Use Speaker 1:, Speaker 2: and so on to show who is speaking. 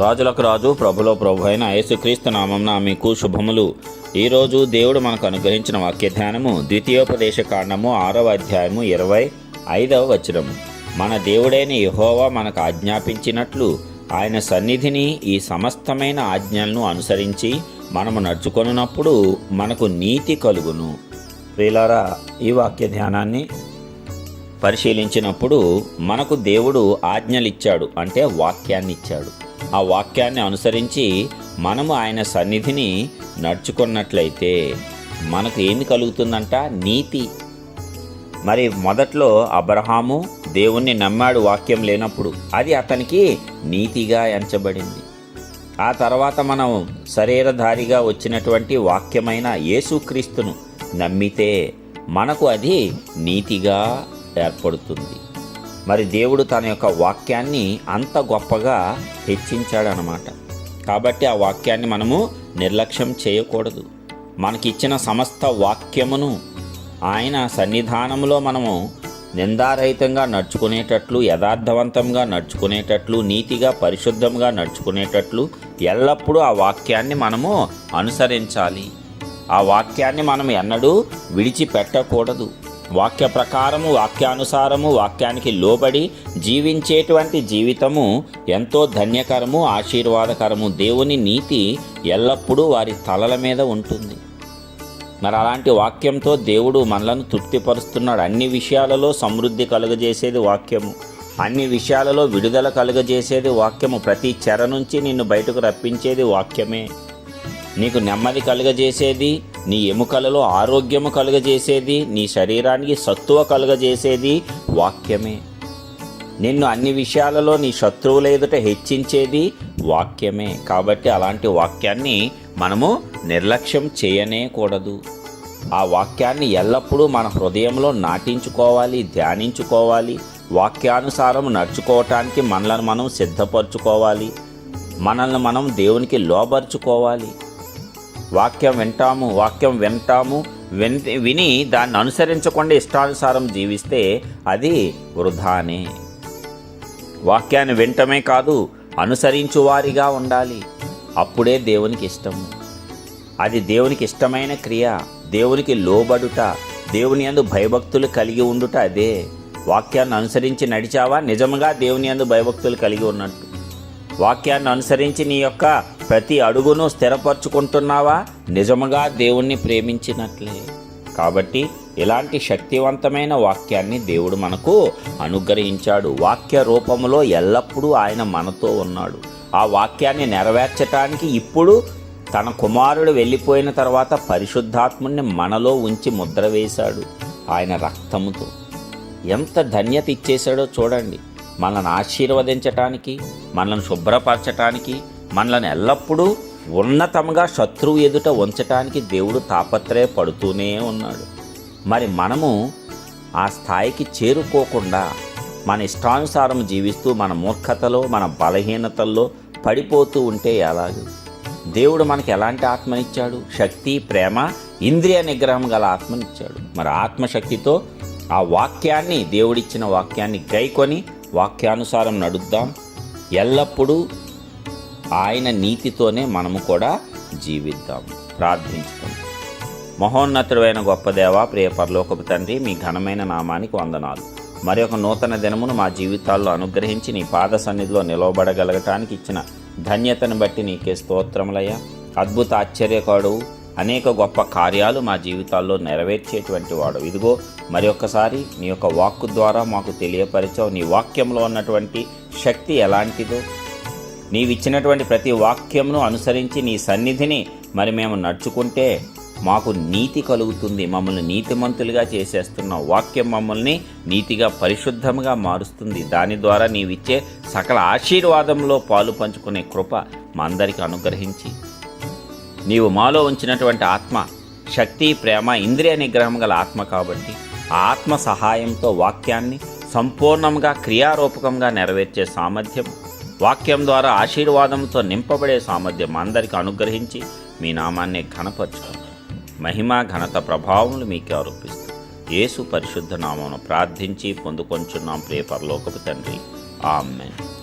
Speaker 1: రాజులకు రాజు ప్రభులో ప్రభు అయిన యేసుక్రీస్తు నామంన మీకు శుభములు. ఈరోజు దేవుడు మనకు అనుగ్రహించిన వాక్య ధ్యానము ద్వితీయోపదేశ కాండము ఆరవ అధ్యాయము ఇరవై ఐదవ వచనము. మన దేవుడైన యహోవా మనకు ఆజ్ఞాపించినట్లు ఆయన సన్నిధిని ఈ సమస్తమైన ఆజ్ఞలను అనుసరించి మనము నడుచుకొనున్నప్పుడు మనకు నీతి కలుగును. ప్రియులారా ఈ వాక్య ధ్యానాన్ని పరిశీలించినప్పుడు మనకు దేవుడు ఆజ్ఞలిచ్చాడు అంటే వాక్యాన్ని ఇచ్చాడు ఆ వాక్యాన్ని అనుసరించి మనము ఆయన సన్నిధిని నడుచుకున్నట్లయితే మనకు ఏమి కలుగుతుందంట? నీతి. మరి మొదట్లో అబ్రహాము దేవుణ్ణి నమ్మాడు వాక్యం లేనప్పుడు అది అతనికి నీతిగా ఎంచబడింది. ఆ తర్వాత మనం శరీరధారిగా వచ్చినటువంటి వాక్యమైన యేసుక్రీస్తును నమ్మితే మనకు అది నీతిగా ఏర్పడుతుంది. మరి దేవుడు తన యొక్క వాక్యాన్ని అంత గొప్పగా హెచ్చించాడనమాట కాబట్టి ఆ వాక్యాన్ని మనము నిర్లక్ష్యం చేయకూడదు. మనకిచ్చిన సమస్త వాక్యమును ఆయన సన్నిధానంలో మనము నిందారహితంగా నడుచుకునేటట్లు యథార్థవంతంగా నడుచుకునేటట్లు నీతిగా పరిశుద్ధంగా నడుచుకునేటట్లు ఎల్లప్పుడూ ఆ వాక్యాన్ని మనము అనుసరించాలి. ఆ వాక్యాన్ని మనం ఎన్నడూ విడిచిపెట్టకూడదు. వాక్య ప్రకారము వాక్యానుసారము వాక్యానికి లోబడి జీవించేటువంటి జీవితము ఎంతో ధన్యకరము ఆశీర్వాదకరము. దేవుని నీతి ఎల్లప్పుడూ వారి తలల మీద ఉంటుంది. మరి అలాంటి వాక్యంతో దేవుడు మనలను తృప్తిపరుస్తున్నాడు. అన్ని విషయాలలో సమృద్ధి కలుగజేసేది వాక్యము. అన్ని విషయాలలో విడుదల కలుగజేసేది వాక్యము. ప్రతి చెర నుంచి నిన్ను బయటకు రప్పించేది వాక్యమే. నీకు నెమ్మది కలుగజేసేది నీ ఎముకలలో ఆరోగ్యము కలుగజేసేది నీ శరీరానికి సత్తువ కలుగజేసేది వాక్యమే. నిన్ను అన్ని విషయాలలో నీ శత్రువుల ఎదుట హెచ్చించేది వాక్యమే. కాబట్టి అలాంటి వాక్యాన్ని మనము నిర్లక్ష్యం చేయనే కూడదు ఆ వాక్యాన్ని ఎల్లప్పుడూ మన హృదయంలో నాటించుకోవాలి ధ్యానించుకోవాలి. వాక్యానుసారం నడుచుకోవటానికి మనల్ని మనం సిద్ధపరచుకోవాలి. మనల్ని మనం దేవునికి లోబరుచుకోవాలి. వాక్యం వింటాము వాక్యం వింటాము విన్ విని దాన్ని అనుసరించకుండా ఇష్టానుసారం జీవిస్తే అది వృధానే. వాక్యాన్ని వింటమే కాదు అనుసరించు వారిగా ఉండాలి. అప్పుడే దేవునికి ఇష్టము. అది దేవునికి ఇష్టమైన క్రియ దేవునికి లోబడుట దేవుని యందు భయభక్తులు కలిగి ఉండుట అదే. వాక్యాన్ని అనుసరించి నడిచావా? నిజంగా దేవుని యందు భయభక్తులు కలిగి ఉన్నట్టు. వాక్యాన్ని అనుసరించి నీ యొక్క ప్రతి అడుగును స్థిరపరచుకుంటున్నావా? నిజముగా దేవుణ్ణి ప్రేమించినట్లే. కాబట్టి ఇలాంటి శక్తివంతమైన వాక్యాన్ని దేవుడు మనకు అనుగ్రహించాడు. వాక్య రూపంలో ఎల్లప్పుడూ ఆయన మనతో ఉన్నాడు. ఆ వాక్యాన్ని నెరవేర్చటానికి ఇప్పుడు తన కుమారుడు వెళ్ళిపోయిన తర్వాత పరిశుద్ధాత్ముని మనలో ఉంచి ముద్ర వేశాడు ఆయన రక్తముతో. ఎంత ధన్యత ఇచ్చేశాడో చూడండి. మనల్ని ఆశీర్వదించటానికి మనల్ని శుభ్రపరచటానికి మనల్ని ఎల్లప్పుడూ ఉన్నతంగా శత్రువు ఎదుట ఉంచటానికి దేవుడు తాపత్రయపడుతూనే ఉన్నాడు. మరి మనము ఆ స్థాయికి చేరుకోకుండా మన ఇష్టానుసారం జీవిస్తూ మన మూర్ఖతలో మన బలహీనతల్లో పడిపోతూ ఉంటే ఎలాగూ? దేవుడు మనకి ఎలాంటి ఆత్మనిచ్చాడు? శక్తి ప్రేమ ఇంద్రియ నిగ్రహం గల ఆత్మనిచ్చాడు. మరి ఆత్మశక్తితో ఆ వాక్యాన్ని దేవుడిచ్చిన వాక్యాన్ని గైకొని వాక్యానుసారం నడుద్దాం. ఎల్లప్పుడూ ఆయన నీతితోనే మనము కూడా జీవిద్దాం. ప్రార్థించుకుందాం. మహోన్నతుడైన గొప్ప దేవ ప్రియ పరలోకపు తండ్రి మీ ఘనమైన నామానికి వందనాలు. మరి ఒక నూతన దినమును మా జీవితాల్లో అనుగ్రహించి నీ పాద సన్నిధిలో నిలవబడగలగటానికి ఇచ్చిన ధన్యతను బట్టి నీకే స్తోత్రములయ్యా. అద్భుత ఆశ్చర్యకాడు అనేక గొప్ప కార్యాలు మా జీవితాల్లో నెరవేర్చేటువంటి వాడు. ఇదిగో మరి ఒక్కసారి నీ యొక్క వాక్కు ద్వారా మాకు తెలియపరిచావు. నీ వాక్యంలో ఉన్నటువంటి శక్తి ఎలాంటిదో నీవిచ్చినటువంటి ప్రతి వాక్యంను అనుసరించి నీ సన్నిధిని మరి మేము నడుచుకుంటే మాకు నీతి కలుగుతుంది. మమ్మల్ని నీతిమంతులుగా చేసేస్తున్నావు వాక్యం మమ్మల్ని నీతిగా పరిశుద్ధంగా మారుస్తుంది. దాని ద్వారా నీవిచ్చే సకల ఆశీర్వాదంలో పాలు పంచుకునే కృప మా అందరికి అనుగ్రహించి. నీవు మాలో ఉంచినటువంటి ఆత్మ శక్తి ప్రేమ ఇంద్రియ నిగ్రహం గల ఆత్మ కాబట్టి ఆత్మ సహాయంతో వాక్యాన్ని సంపూర్ణంగా క్రియారూపకంగా నెరవేర్చే సామర్థ్యం వాక్యం ద్వారా ఆశీర్వాదంతో నింపబడే సామర్థ్యం అందరికీ అనుగ్రహించి మీ నామాన్ని ఘనపరచుకోండి. మహిమ ఘనత ప్రభావములు మీకు ఆరోపిస్తూ యేసు పరిశుద్ధ నామమును ప్రార్థించి పొందుకొంచున్నాం ప్రియపరలోకపు తండ్రి. ఆమెన్.